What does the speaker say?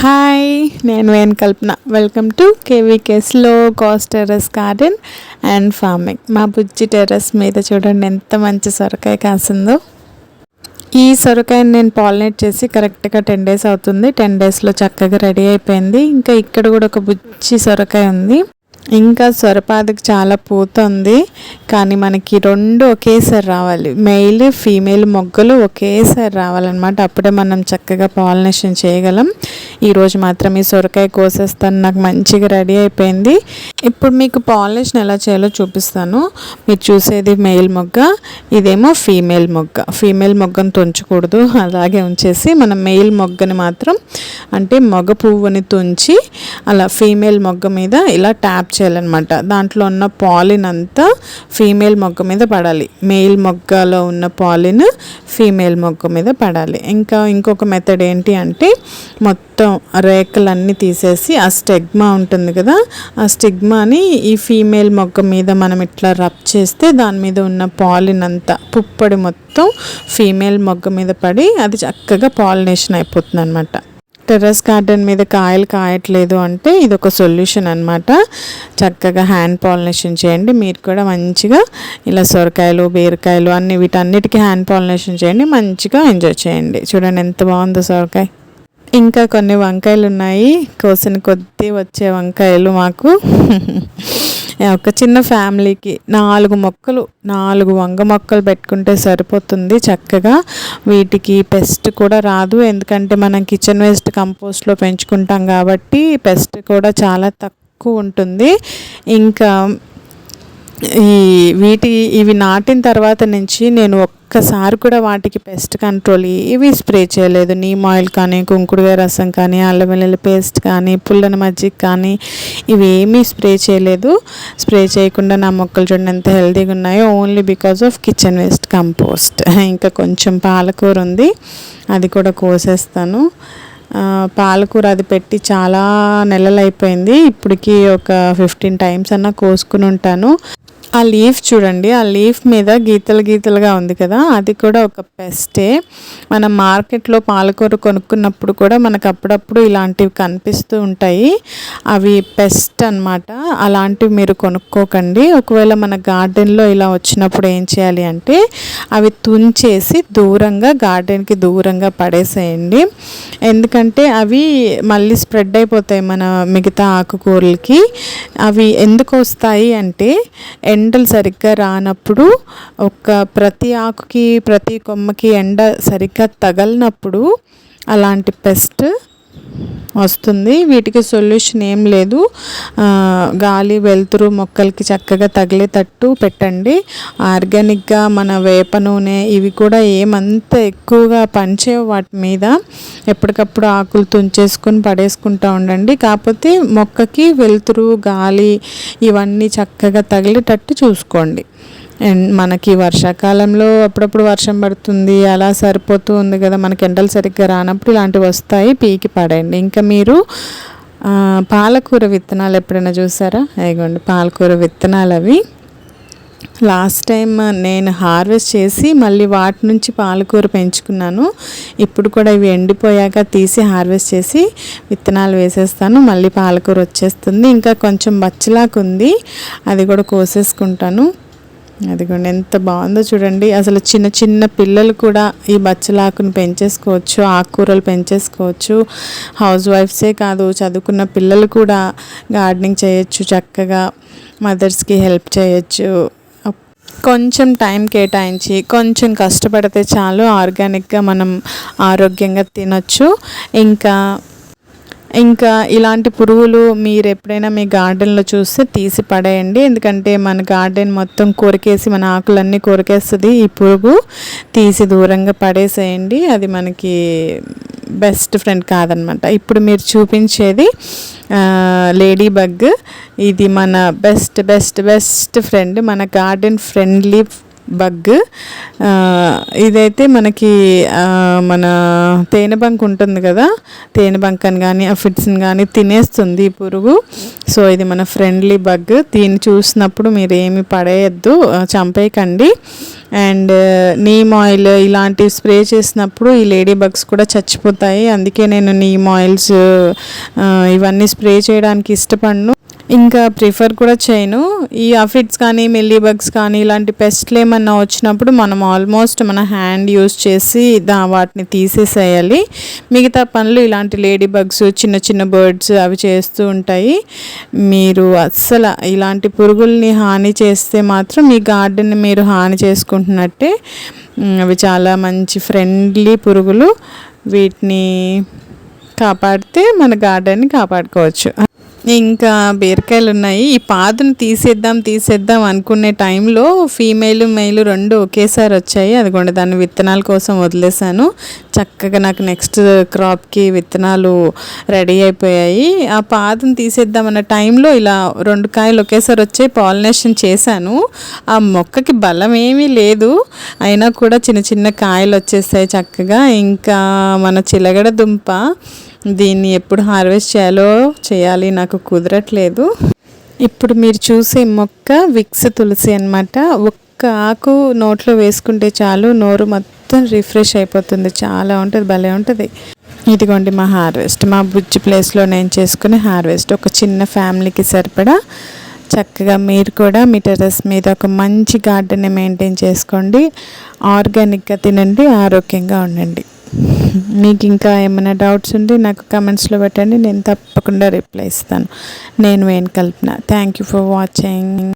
Hi నేను Venu Kalpana. Welcome to కేవీకేస్లో cost terrace garden and farming మా బుజ్జి terrace మీద చూడండి ఎంత మంచి సొరకాయ కాసిందో. ఈ సొరకాయని నేను పాలినేట్ చేసి కరెక్ట్గా టెన్ డేస్ అవుతుంది. టెన్ డేస్లో చక్కగా రెడీ అయిపోయింది. ఇంకా ఇక్కడ కూడా ఒక బుజ్జి సొరకాయ ఉంది. ఇంకా సొరపాదకి చాలా పూత ఉంది కానీ మనకి రెండు ఒకేసారి రావాలి. మెయిల్ ఫీమేల్ మొగ్గలు ఒకేసారి రావాలన్నమాట. అప్పుడే మనం చక్కగా పాలినేషన్ చేయగలం. ఈరోజు మాత్రం ఈ సొరకాయ కోసేస్తాను. నాకు మంచిగా రెడీ అయిపోయింది. ఇప్పుడు మీకు పాలినేషన్ ఎలా చేయాలో చూపిస్తాను. మీరు చూసేది మెయిల్ మొగ్గ ఇదేమో ఫీమేల్ మొగ్గ. ఫీమేల్ మొగ్గను తుంచకూడదు. అలాగే ఉంచేసి మనం మెయిల్ మొగ్గని మాత్రం అంటే మొగ పువ్వుని తుంచి అలా ఫీమేల్ మొగ్గ మీద ఇలా ట్యాప్ చేయాలన్నమాట. దాంట్లో ఉన్న పాలిన్ అంతా ఫీమేల్ మొగ్గ మీద పడాలి. మెయిల్ మొగ్గలో ఉన్న పాలిన్ ఫీమేల్ మొగ్గ మీద పడాలి. ఇంకా ఇంకొక మెథడ్ ఏంటి అంటే మొత్తం రేఖలన్నీ తీసేసి ఆ స్టెగ్మా ఉంటుంది కదా ఆ స్టిగ్మాని ఈ ఫీమేల్ మొగ్గ మీద మనం ఇట్లా రబ్ చేస్తే దాని మీద ఉన్న పాలిన్ అంతా పుప్పొడి మొత్తం ఫీమేల్ మొగ్గ మీద పడి అది చక్కగా పాలినేషన్ అయిపోతుంది అనమాట టెర్రస్ గార్డెన్ మీద కాయలు కాయట్లేదు అంటే ఇది ఒక సొల్యూషన్ అనమాట చక్కగా హ్యాండ్ పాలినేషన్ చేయండి. మీరు కూడా మంచిగా ఇలా సొరకాయలు బీరకాయలు అన్ని వీటన్నిటికీ హ్యాండ్ పాలినేషన్ చేయండి. మంచిగా ఎంజాయ్ చేయండి. చూడండి ఎంత బాగుందో సొరకాయ. ఇంకా కొన్ని వంకాయలు ఉన్నాయి కోసిన కొద్దీ వచ్చే వంకాయలు మాకు. ఒక చిన్న ఫ్యామిలీకి నాలుగు మొక్కలు నాలుగు వంగ మొక్కలు పెట్టుకుంటే సరిపోతుంది చక్కగా. వీటికి పెస్ట్ కూడా రాదు. ఎందుకంటే మనం కిచెన్ వేస్ట్ కంపోస్ట్లో పెంచుకుంటాం కాబట్టి పెస్ట్ కూడా చాలా తక్కువ ఉంటుంది. ఇంకా ఈ వీటి ఇవి నాటిన తర్వాత నుంచి నేను ఒక్కసారి కూడా వాటికి పెస్ట్ కంట్రోల్ ఇవి స్ప్రే చేయలేదు. నీమ్ ఆయిల్ కానీ కుంకుడుగాయ రసం కానీ అల్లం వెల్లుల్లి పేస్ట్ కానీ పుల్లని మజ్జిగ కానీ ఇవి ఏమీ స్ప్రే చేయలేదు. స్ప్రే చేయకుండా నా మొక్కలు చూడండి ఎంత హెల్తీగా ఉన్నాయో only because of kitchen waste compost ఇంకా కొంచెం పాలకూర ఉంది అది కూడా కోసేస్తాను. పాలకూర అది పెట్టి చాలా నెలలు అయిపోయింది. ఇప్పటికి ఒక ఫిఫ్టీన్ టైమ్స్ అన్నా కోసుకుని ఉంటాను. ఆ లీఫ్ చూడండి ఆ లీఫ్ మీద గీతలు గీతలుగా ఉంది కదా అది కూడా ఒక పెస్టే. మనం మార్కెట్లో పాలకూర కొనుక్కున్నప్పుడు కూడా మనకు అప్పుడప్పుడు ఇలాంటివి కనిపిస్తూ ఉంటాయి. అవి పెస్ట్ అనమాట అలాంటివి మీరు కొనుక్కోకండి. ఒకవేళ మన గార్డెన్లో ఇలా వచ్చినప్పుడు ఏం చేయాలి అంటే అవి తుంచేసి దూరంగా గార్డెన్కి దూరంగా పడేసేయండి. ఎందుకంటే అవి మళ్ళీ స్ప్రెడ్ అయిపోతాయి మన మిగతా ఆకుకూరలకి. అవి ఎందుకు వస్తాయి అంటే ఎండలు సరిగ్గా రానప్పుడు ఒక ప్రతి ఆకుకి ప్రతి కొమ్మకి ఎండ సరిగ్గా తగలినప్పుడు అలాంటి పెస్ట్ వస్తుంది. వీటికి సొల్యూషన్ ఏం లేదు. గాలి వెలుతురు మొక్కలకి చక్కగా తగిలేటట్టు పెట్టండి. ఆర్గానిక్గా మన వేప నూనె ఇవి కూడా ఏమంత ఎక్కువగా పనిచేయవు వాటి మీద. ఎప్పటికప్పుడు ఆకులు తుంచేసుకొని పడేసుకుంటూ ఉండండి. కాకపోతే మొక్కకి వెలుతురు గాలి ఇవన్నీ చక్కగా తగిలేటట్టు చూసుకోండి. అండ్ మనకి వర్షాకాలంలో అప్పుడప్పుడు వర్షం పడుతుంది అలా సరిపోతూ ఉంది కదా మనకి ఎండలు సరిగ్గా రానప్పుడు ఇలాంటివి వస్తాయి పీకి పడండి. ఇంకా మీరు పాలకూర విత్తనాలు ఎప్పుడైనా చూసారా? అయ్యండి పాలకూర విత్తనాలు అవి. లాస్ట్ టైం నేను హార్వెస్ట్ చేసి మళ్ళీ వాటి నుంచి పాలకూర పెంచుకున్నాను. ఇప్పుడు కూడా ఇవి ఎండిపోయాక తీసి హార్వెస్ట్ చేసి విత్తనాలు వేసేస్తాను. మళ్ళీ పాలకూర వచ్చేస్తుంది. ఇంకా కొంచెం బచ్చలాకు ఉంది. అది కూడా కోసేసుకుంటాను. అదిగోండి ఎంత బాగుందో చూడండి. అసలు చిన్న చిన్న పిల్లలు కూడా ఈ బచ్చలాకును పెంచేసుకోవచ్చు ఆకుకూరలు పెంచేసుకోవచ్చు. హౌస్ వైఫ్సే కాదు చదువుకున్న పిల్లలు కూడా గార్డెనింగ్ చేయొచ్చు చక్కగా మదర్స్కి హెల్ప్ చేయొచ్చు. కొంచెం టైం కేటాయించి కొంచెం కష్టపడితే చాలు ఆర్గానిక్గా మనం ఆరోగ్యంగా తినొచ్చు. ఇంకా ఇంకా ఇలాంటి పురుగులు మీరు ఎప్పుడైనా మీ గార్డెన్లో చూస్తే తీసి పడేయండి. ఎందుకంటే మన గార్డెన్ మొత్తం కొరికేసి మన ఆకులన్నీ కొరికేస్తుంది. ఈ పురుగు తీసి దూరంగా పడేసేయండి. అది మనకి బెస్ట్ ఫ్రెండ్ కాదనమాట. ఇప్పుడు మీరు చూపించేది లేడీ బగ్. ఇది మన బెస్ట్ బెస్ట్ బెస్ట్ ఫ్రెండ్. మన గార్డెన్ ఫ్రెండ్లీ బగ్. ఇదైతే మనకి మన తేనె బంక్ ఉంటుంది కదా? తేనె బంకని కానీ ఫిట్స్ని కానీ తినేస్తుంది ఈ పురుగు. సో ఇది మన ఫ్రెండ్లీ బగ్. దీన్ని చూసినప్పుడు మీరు ఏమి పడేయద్దు చంపేయకండి. అండ్ నీమ్ ఆయిల్ ఇలాంటివి స్ప్రే చేసినప్పుడు ఈ లేడీ బగ్స్ కూడా చచ్చిపోతాయి. అందుకే నేను నీమ్ ఆయిల్స్ ఇవన్నీ స్ప్రే చేయడానికి ఇష్టపడను. ఇంకా ప్రిఫర్ కూడా చేయను. ఈ అఫిడ్స్ కానీ మిల్లీ బగ్స్ కానీ ఇలాంటి పెస్ట్లు ఏమన్నా వచ్చినప్పుడు మనం ఆల్మోస్ట్ మన హ్యాండ్ యూస్ చేసి దా వాటిని తీసేసేయాలి. మిగతా పనులు ఇలాంటి లేడీ బగ్స్ చిన్న చిన్న బర్డ్స్ అవి చేస్తూ ఉంటాయి. మీరు అస్సలు ఇలాంటి పురుగుల్ని హాని చేస్తే మాత్రం మీ గార్డెన్ని మీరు హాని చేసుకుంటున్నట్టే. అవి చాలా మంచి ఫ్రెండ్లీ పురుగులు. వీటిని కాపాడితే మన గార్డెన్ని కాపాడుకోవచ్చు. ఇంకా బీరకాయలు ఉన్నాయి. ఈ పాదును తీసేద్దాం తీసేద్దాం అనుకునే టైంలో ఫీమేల్ మెయిల్ రెండు ఒకేసారి వచ్చాయి. అదిగోండి దాన్ని విత్తనాల కోసం వదిలేశాను. చక్కగా నాకు నెక్స్ట్ క్రాప్కి విత్తనాలు రెడీ అయిపోయాయి. ఆ పాదును తీసేద్దాం అన్న టైంలో ఇలా రెండు కాయలు ఒకేసారి వచ్చాయి. పాలినేషన్ చేశాను. ఆ మొక్కకి బలం ఏమీ లేదు. అయినా కూడా చిన్న చిన్న కాయలు వచ్చేసాయి చక్కగా. ఇంకా మన చిలగడ దుంప దీన్ని ఎప్పుడు హార్వెస్ట్ చేయాలో చేయాలి నాకు కుదరట్లేదు. ఇప్పుడు మీరు చూసే మొక్క విక్స్ తులసి అనమాట ఒక్క ఆకు నోట్లో వేసుకుంటే చాలు నోరు మొత్తం రిఫ్రెష్ అయిపోతుంది. చాలా ఉంటుంది భలే ఉంటుంది. ఇదిగోండి మా హార్వెస్ట్. మా బుజ్జి ప్లేస్లో నేను చేసుకునే హార్వెస్ట్. ఒక చిన్న ఫ్యామిలీకి సరిపడా చక్కగా మీరు కూడా మీ టెరస్ మీద ఒక మంచి గార్డెన్ని మెయింటైన్ చేసుకోండి. ఆర్గానిక్గా తినండి ఆరోగ్యంగా ఉండండి. మీకు ఇంకా ఏమైనా డౌట్స్ ఉంటే నాకు కమెంట్స్లో పెట్టండి. నేను తప్పకుండా రిప్లై ఇస్తాను. నేను Venu Kalpana. Thank you for watching